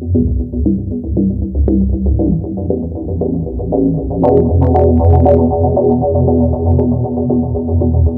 Thank you.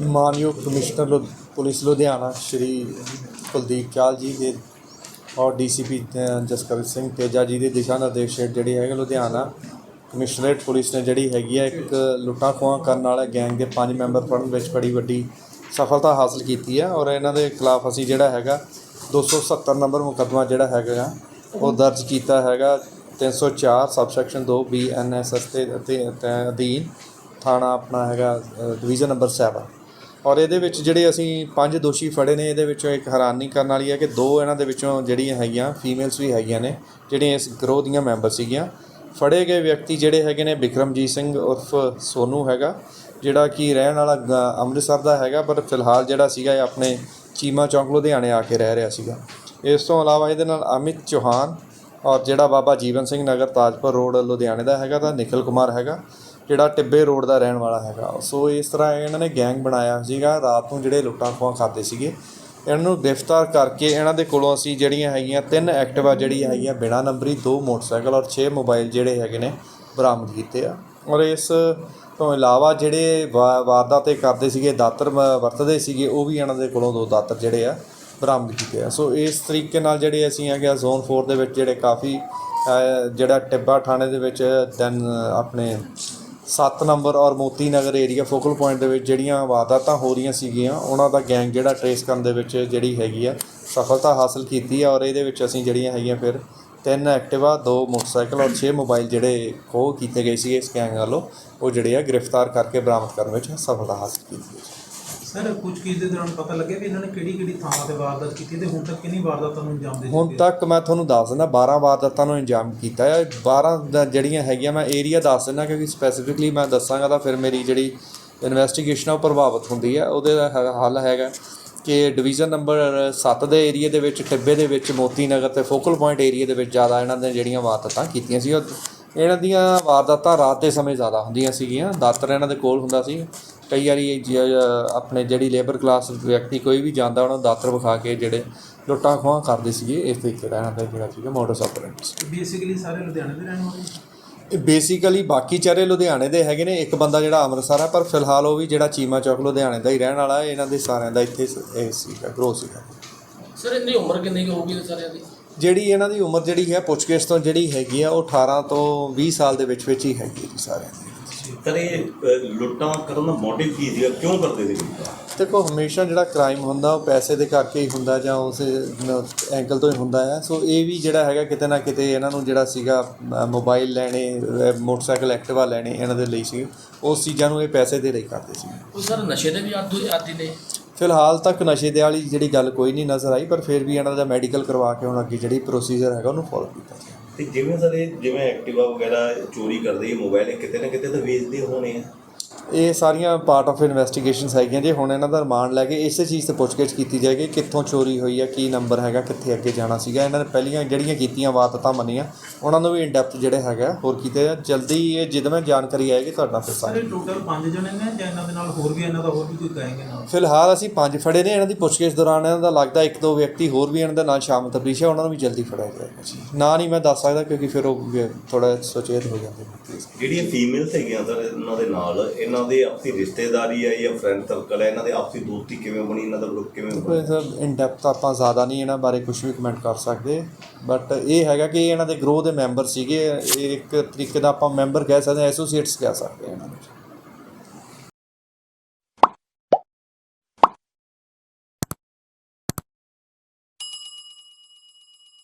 ਮਾਨਯੋਗ commissioner ਲੁ- police Ludhiana Shri Kuldeep ਚਾਲ ਜੀ ਦੇ ਔਰ ਡੀਸੀਪੀ ਜਸਕਰ ਸਿੰਘ ਤੇਜਾ ਜੀ ਦੇ ਦਿਸ਼ਾ ਨਿਰਦੇਸ਼ ਹੇਠ ਜਿਹੜੀ ਹੈਗਾ ਲੁਧਿਆਣਾ ਕਮਿਸ਼ਨਰੇਟ ਪੁਲਿਸ ਨੇ ਜਿਹੜੀ ਹੈਗੀ ਹੈ ਇੱਕ ਲੁੱਟਾਂ ਖੋਹਾਂ ਕਰਨ ਵਾਲੇ ਗੈਂਗ ਦੇ ਪੰਜ ਮੈਂਬਰ ਫੜਨ ਵਿੱਚ ਬੜੀ ਵੱਡੀ ਸਫਲਤਾ ਹਾਸਲ ਕੀਤੀ ਹੈ ਔਰ ਇਹਨਾਂ ਦੇ ਖਿਲਾਫ ਅਸੀਂ ਜਿਹੜਾ ਹੈਗਾ 270 ਨੰਬਰ ਮੁਕੱਦਮਾ ਜਿਹੜਾ ਹੈਗਾ ਆ, ਉਹ ਦਰਜ ਕੀਤਾ ਹੈਗਾ 304 ਸਬਸੈਕਸ਼ਨ 2 ਬੀਐਨਐਸਐਸ ਦੇ ਅਤੇ ਅਤੇ ਅਧੀਨ ਥਾਣਾ ਆਪਣਾ ਹੈਗਾ ਡਿਵੀਜ਼ਨ ਨੰਬਰ 7 ਔਰ ਇਹਦੇ ਵਿੱਚ ਜਿਹੜੇ ਅਸੀਂ ਪੰਜ ਦੋਸ਼ੀ ਫੜੇ ਨੇ, ਇਹਦੇ ਵਿੱਚੋਂ ਇੱਕ ਹੈਰਾਨੀ ਕਰਨ ਵਾਲੀ ਹੈ ਕਿ ਦੋ ਇਹਨਾਂ ਦੇ ਵਿੱਚੋਂ ਜਿਹੜੀਆਂ ਹੈਗੀਆਂ ਫੀਮੇਲਸ ਵੀ ਹੈਗੀਆਂ ਨੇ, ਜਿਹੜੀਆਂ ਇਸ ਗਰੋਹ ਦੀਆਂ ਮੈਂਬਰ ਸੀਗੀਆਂ। ਫੜੇ ਗਏ ਵਿਅਕਤੀ ਜਿਹੜੇ ਹੈਗੇ ਨੇ ਬਿਕਰਮਜੀਤ ਸਿੰਘ ਉਰਫ ਸੋਨੂ ਹੈਗਾ, ਜਿਹੜਾ ਕਿ ਰਹਿਣ ਵਾਲਾ ਗ- ਅੰਮ੍ਰਿਤਸਰ ਦਾ ਹੈਗਾ, ਪਰ ਫਿਲਹਾਲ ਜਿਹੜਾ ਸੀਗਾ ਇਹ ਆਪਣੇ ਚੀਮਾ ਚੌਂਕ ਲੁਧਿਆਣੇ ਆ ਕੇ ਰਹਿ ਰਿਹਾ ਸੀਗਾ। ਇਸ ਤੋਂ ਇਲਾਵਾ ਇਹਦੇ ਨਾਲ ਅਮਿਤ ਚੌਹਾਨ ਔਰ ਜਿਹੜਾ ਬਾਬਾ ਜੀਵਨ ਸਿੰਘ ਨਗਰ ਤਾਜਪੁਰ ਰੋਡ ਲੁਧਿਆਣੇ ਦਾ ਹੈਗਾ, ਤਾਂ ਨਿਖਿਲ ਕੁਮਾਰ ਹੈਗਾ। ਜਿਹੜਾ ਟਿੱਬੇ ਰੋਡ ਦਾ ਰਹਿਣ ਵਾਲਾ ਹੈਗਾ। ਸੋ ਇਸ ਤਰ੍ਹਾਂ ਇਹਨਾਂ ਨੇ ਗੈਂਗ ਬਣਾਇਆ ਸੀਗਾ। ਰਾਤ ਨੂੰ ਜਿਹੜੇ ਲੁੱਟਾਂ ਖੋਹਾਂ ਖਾਦੇ ਸੀਗੇ, ਇਹਨਾਂ ਨੂੰ ਗ੍ਰਿਫਤਾਰ ਕਰਕੇ ਇਹਨਾਂ ਦੇ ਕੋਲੋਂ ਅਸੀਂ ਜਿਹੜੀਆਂ ਹੈਗੀਆਂ ਤਿੰਨ ਐਕਟਿਵਾ ਜਿਹੜੀ ਹੈਗੀਆਂ, ਬਿਨਾ ਨੰਬਰੀ ਦੋ ਮੋਟਰਸਾਈਕਲ ਔਰ 6 ਮੋਬਾਈਲ ਜਿਹੜੇ ਹੈਗੇ ਨੇ, ਬਰਾਮਦ ਕੀਤੇ ਆ। ਔਰ ਇਸ ਤੋਂ ਇਲਾਵਾ ਜਿਹੜੇ ਵਾ- ਵਾਰਦਾਤ ਕਰਦੇ ਸੀਗੇ, ਦਾਤਰ ਮ- ਵਰਤਦੇ ਸੀਗੇ, ਉਹ ਵੀ ਇਹਨਾਂ ਦੇ ਕੋਲੋਂ ਦੋ ਦਾਤਰ ਜਿਹੜੇ ਆ, ਬਰਾਮਦ ਕੀਤੇ ਆ। ਸੋ ਇਸ ਤਰੀਕੇ ਨਾਲ ਜਿਹੜੇ ਅਸੀਂ ਹੈਗੇ ਆ, ਜ਼ੋਨ 4 ਦੇ ਵਿੱਚ ਜਿਹੜੇ ਕਾਫੀ ਜਿਹੜਾ ਟਿੱਬਾ ਥਾਣੇ ਦੇ ਵਿੱਚ ਦੈਨ ਆਪਣੇ 7 ਨੰਬਰ ਔਰ Moti Nagar area focal point ਦੇ ਵਿੱਚ ਜਿਹੜੀਆਂ ਵਾਰਦਾਤਾਂ ਹੋ ਰਹੀਆਂ ਸੀਗੀਆਂ, ਉਹਨਾਂ ਦਾ ਗੈਂਗ ਜਿਹੜਾ ਟਰੇਸ ਕਰਨ ਦੇ ਵਿੱਚ ਜਿਹੜੀ ਹੈਗੀ ਆ, ਸਫਲਤਾ ਹਾਸਲ ਕੀਤੀ ਆ ਔਰ ਇਹਦੇ ਵਿੱਚ ਅਸੀਂ ਜਿਹੜੀਆਂ ਹੈਗੀਆਂ ਫਿਰ ਤਿੰਨ ਐਕਟਿਵਾ, ਦੋ ਮੋਟਰਸਾਈਕਲ ਔਰ 6 ਮੋਬਾਈਲ ਜਿਹੜੇ ਖੋਹ ਕੀਤੇ ਗਏ ਸੀਗੇ ਇਸ ਗੈਂਗ ਵੱਲੋਂ, ਉਹ ਜਿਹੜੇ ਆ ਗ੍ਰਿਫਤਾਰ ਕਰਕੇ ਬਰਾਮਦ ਕਰਨ ਵਿੱਚ ਸਫਲਤਾ ਹਾਸਲ ਕੀਤੀ ਹੈ ਸਰ ਕੁਝ ਦੇ ਦੌਰਾਨ ਪਤਾ ਲੱਗਿਆ ਵੀ ਇਹਨਾਂ ਨੇ ਕਿਹੜੀ ਕਿਹੜੀ ਥਾਵਾਂ ਤੇ ਵਾਰਦਾਤ ਕੀਤੀ ਤੇ ਹੁਣ ਤੱਕ ਕਿੰਨੀ ਵਾਰਦਾਤਾਂ ਨੂੰ ਅੰਜਾਮ ਦੇ ਹੁਣ ਤੱਕ ਮੈਂ ਤੁਹਾਨੂੰ ਦੱਸ ਦਿੰਦਾ 12 ਵਾਰਦਾਤਾਂ ਨੂੰ ਅੰਜਾਮ ਕੀਤਾ ਹੈ। 12 ਦਾ ਜਿਹੜੀਆਂ ਹੈਗੀਆਂ ਮੈਂ ਏਰੀਆ ਦੱਸ ਦਿੰਦਾ ਕਿਉਂਕਿ ਸਪੈਸੀਫਿਕਲੀ ਮੈਂ ਦੱਸਾਂਗਾ ਤਾਂ ਫਿਰ ਮੇਰੀ ਜਿਹੜੀ ਇਨਵੈਸਟੀਗੇਸ਼ਨ ਆ ਉਹ ਪ੍ਰਭਾਵਿਤ ਹੁੰਦੀ ਹੈ। ਉਹਦੇ ਦਾ ਹੱਲ ਹੈਗਾ ਕਿ ਡਿਵੀਜ਼ਨ ਨੰਬਰ 7 ਦੇ ਏਰੀਆ ਦੇ ਵਿੱਚ ਟਿੱਬੇ ਦੇ ਵਿੱਚ ਮੋਤੀ ਨਗਰ ਤੇ ਫੋਕਲ ਪੁਆਇੰਟ ਏਰੀਆ ਦੇ ਵਿੱਚ ਜ਼ਿਆਦਾ ਇਹਨਾਂ ਨੇ ਜਿਹੜੀਆਂ ਵਾਰਦਾਤਾਂ ਕੀਤੀਆਂ ਸੀ। ਉਹ ਇਹਨਾਂ ਦੀਆਂ ਵਾਰਦਾਤਾਂ ਰਾਤ ਦੇ ਸਮੇਂ ਜ਼ਿਆਦਾ ਹੁੰਦੀਆਂ ਸੀਗੀਆਂ। ਦਾਤਰ ਇਹਨਾਂ ਦੇ ਕੋਲ ਹੁੰਦਾ ਸੀ। ਕਈ ਵਾਰੀ ਜ- ਆਪਣੇ ਜਿਹੜੀ ਲੇਬਰ ਕਲਾਸ ਵਿਅਕਤੀ ਕੋਈ ਵੀ ਜਾਂਦਾ ਉਹਨਾਂ ਨੂੰ ਦਾਤਰ ਵਿਖਾ ਕੇ ਜਿਹੜੇ ਲੁੱਟਾਂ ਖੋਹਾਂ ਕਰਦੇ ਸੀਗੇ ਇਸ ਤਰੀਕੇ ਦਾ ਇਹਨਾਂ ਦਾ ਜਿਹੜਾ ਸੀਗਾ ਮੋਡਸ ਆਪਰੈਂਟਸ ਬੇਸਿਕਲੀ ਸਾਰੇ ਲੁਧਿਆਣੇ ਦੇ ਰਹਿਣ ਵਾਲੇ? ਇਹ ਬੇਸਿਕਲੀ ਬਾਕੀ ਚਾਰੇ ਲੁਧਿਆਣੇ ਦੇ ਹੈਗੇ ਨੇ। ਇੱਕ ਬੰਦਾ ਜਿਹੜਾ ਅੰਮ੍ਰਿਤਸਰ ਆ ਪਰ ਫਿਲਹਾਲ ਉਹ ਵੀ ਜਿਹੜਾ ਚੀਮਾ ਚੌਕ ਲੁਧਿਆਣੇ ਦਾ ਹੀ ਰਹਿਣ ਵਾਲਾ ਹੈ। ਇਹਨਾਂ ਦੇ ਸਾਰਿਆਂ ਦਾ ਇੱਥੇ ਇਹ ਸੀਗਾ ਗਰੋ ਸੀਗਾ। ਸਰ ਇਹਦੀ ਉਮਰ ਕਿੰਨੀ ਕੁ ਹੋਊਗੀ ਸਾਰਿਆਂ ਦੀ? ਜਿਹੜੀ ਇਹਨਾਂ ਦੀ ਉਮਰ ਜਿਹੜੀ ਹੈ ਪੁੱਛਗਿੱਛ ਤੋਂ ਜਿਹੜੀ ਹੈਗੀ ਆ ਉਹ 18 ਤੋਂ 20 ਸਾਲ ਦੇ ਵਿੱਚ ਵਿੱਚ ਹੀ ਹੈਗੀ ਹੈ ਜੀ ਸਾਰਿਆਂ ਦੀ। ਅ, ਲੁੱਟਾਂ ਕਰਨ ਦਾ ਮੋਟਿਵ ਕੀ ਸੀਗਾ? ਕਿਉਂ ਕਰਦੇ ਸੀ ਲੁੱਟਾਂ? ਦੇਖੋ ਹਮੇਸ਼ਾ ਜਿਹੜਾ ਕ੍ਰਾਈਮ ਹੁੰਦਾ ਉਹ ਪੈਸੇ ਦੇ ਕਰਕੇ ਹੀ ਹੁੰਦਾ ਜਾਂ ਉਸ ਐਂਗਲ ਤੋਂ ਹੀ ਹੁੰਦਾ ਹੈ। ਸੋ ਇਹ ਵੀ ਜਿਹੜਾ ਹੈਗਾ ਕਿਤੇ ਨਾ ਕਿਤੇ ਇਹਨਾਂ ਨੂੰ ਜਿਹੜਾ ਸੀਗਾ ਮੋਬਾਈਲ ਲੈਣੇ ਮੋਟਰਸਾਈਕਲ ਐਕਟਿਵਾ ਲੈਣੇ ਇਹਨਾਂ ਦੇ ਲਈ ਸੀ। ਉਸ ਚੀਜ਼ਾਂ ਨੂੰ ਇਹ ਪੈਸੇ ਦੇ ਲਈ ਕਰਦੇ ਸੀ। ਉਹ ਸਰ ਨਸ਼ੇ ਦੇ ਵੀ ਆਦੂ ਆਦੀ ਨੇ? ਫਿਲਹਾਲ ਤੱਕ ਨਸ਼ੇ ਦੇ ਵਾਲੀ ਜਿਹੜੀ ਗੱਲ ਕੋਈ ਨਹੀਂ ਨਜ਼ਰ ਆਈ, ਪਰ ਫਿਰ ਵੀ ਇਹਨਾਂ ਦਾ ਮੈਡੀਕਲ ਕਰਵਾ ਕੇ ਹੁਣ ਅੱਗੇ ਜਿਹੜੀ ਪ੍ਰੋਸੀਜਰ ਹੈਗਾ ਉਹਨੂੰ ਫੋਲੋ ਕੀਤਾ ਜਾਵੇ। ਤੇ ਜਿਵੇਂ ਸਰ ਇਹ ਜਿਵੇਂ ਐਕਟਿਵਾ ਵਗੈਰਾ ਚੋਰੀ ਕਰਦੇ, ਇਹ ਮੋਬਾਈਲ ਕਿਤੇ ਨਾ ਕਿਤੇ ਤਾਂ ਵੇਚਦੇ ਹੋਣੇ ਆ। ਇਹ ਸਾਰੀਆਂ ਪਾਰਟ ਆਫ ਇਨਵੈਸਟੀਗੇਸ਼ਨਸ ਹੈਗੀਆਂ ਜੇ। ਹੁਣ ਇਹਨਾਂ ਦਾ ਰਿਮਾਂਡ ਲੈ ਕੇ ਇਸੇ ਚੀਜ਼ ਤੇ ਪੁੱਛਗਿੱਛ ਕੀਤੀ ਜਾਏਗੀ ਕਿੱਥੋਂ ਚੋਰੀ ਹੋਈ ਹੈ ਕੀ ਨੰਬਰ ਹੈਗਾ ਕਿੱਥੇ ਅੱਗੇ ਜਾਣਾ ਸੀਗਾ। ਇਹਨਾਂ ਨੇ ਪਹਿਲੀਆਂ ਜਿਹੜੀਆਂ ਕੀਤੀਆਂ ਵਾਰਦਾਤਾਂ ਮੰਨੀਆਂ। ਉਹਨਾਂ ਨੂੰ ਵੀ ਇਨ ਡੈਪਥ ਜਿਹੜੇ ਹੈਗਾ ਹੋਰ ਕੀਤੇ। ਜਲਦੀ ਇਹ ਜਦੋਂ ਮੈਂ ਜਾਣਕਾਰੀ ਆਏਗੀ ਤੁਹਾਡਾ ਫਿਰ ਸਰ। ਟੋਟਲ 5 ਜਣੇ ਨੇ ਜਾਂ ਇਹਨਾਂ ਦੇ ਨਾਲ ਹੋਰ ਵੀ ਇਹਨਾਂ ਦਾ ਹੋਰ ਵੀ ਕੋਈ ਕਹੇਗੇ ਨਾਲ? ਫਿਲਹਾਲ ਅਸੀਂ ਪੰਜ ਫੜੇ ਨੇ। ਇਹਨਾਂ ਦੀ ਪੁੱਛਗਿੱਛ ਦੌਰਾਨ ਇਹਨਾਂ ਦਾ ਲੱਗਦਾ ਇੱਕ ਦੋ ਵਿਅਕਤੀ ਹੋਰ ਵੀ ਇਹਨਾਂ ਦੇ ਨਾਲ ਸ਼ਾਮਲ ਤਬਦੀਸ਼ ਹੈ ਉਹਨਾਂ ਨੂੰ ਵੀ ਜਲਦੀ ਫੜਿਆ ਜਾਏਗਾ ਜੀ। ਨਾ ਨਹੀਂ ਮੈਂ ਦੱਸ ਸਕਦਾ ਕਿਉਂਕਿ ਫਿਰ ਉਹ ਥੋੜਾ ਸੁਚੇਤ ਹੋ ਜਾਂਦੇ ਨੇ। ਜਿਹੜੀਆਂ ਫੀਮੇਲਸ ਹੈਗੀਆਂ ਸਰ ਇਹਨਾਂ ਦੇ ਨਾਲ ਇਹਨਾਂ ਇਹਨਾਂ ਦੀ ਆਪਸੀ ਰਿਸ਼ਤੇਦਾਰੀ ਹੈ ਜਾਂ ਫਰੈਂਡ ਸਰਕਲ ਹੈ ਇਹਨਾਂ ਦੇ ਆਪਸੀ ਦੋਸਤੀ ਕਿਵੇਂ ਬਣੀ ਇਹਨਾਂ ਦਾ ਗਰੁੱਪ ਕਿਵੇਂ ਬਣੀ? ਸਰ ਇਨ ਡੈਪਥ ਆਪਾਂ ਜ਼ਿਆਦਾ ਨਹੀਂ ਇਹਨਾਂ ਬਾਰੇ ਕੁਝ ਵੀ ਕਮੈਂਟ ਕਰ ਸਕਦੇ ਬਟ ਇਹ ਹੈਗਾ ਕਿ ਇਹ ਇਹਨਾਂ ਦੇ ਗਰੋਹ ਦੇ ਮੈਂਬਰ ਸੀਗੇ ਇਹ ਇੱਕ ਤਰੀਕੇ ਦਾ ਆਪਾਂ ਮੈਂਬਰ ਕਹਿ ਸਕਦੇ ਹਾਂ ਐਸੋਸੀਏਟਸ ਕਹਿ ਸਕਦੇ ਹਾਂ ਇਹਨਾਂ ਨੂੰ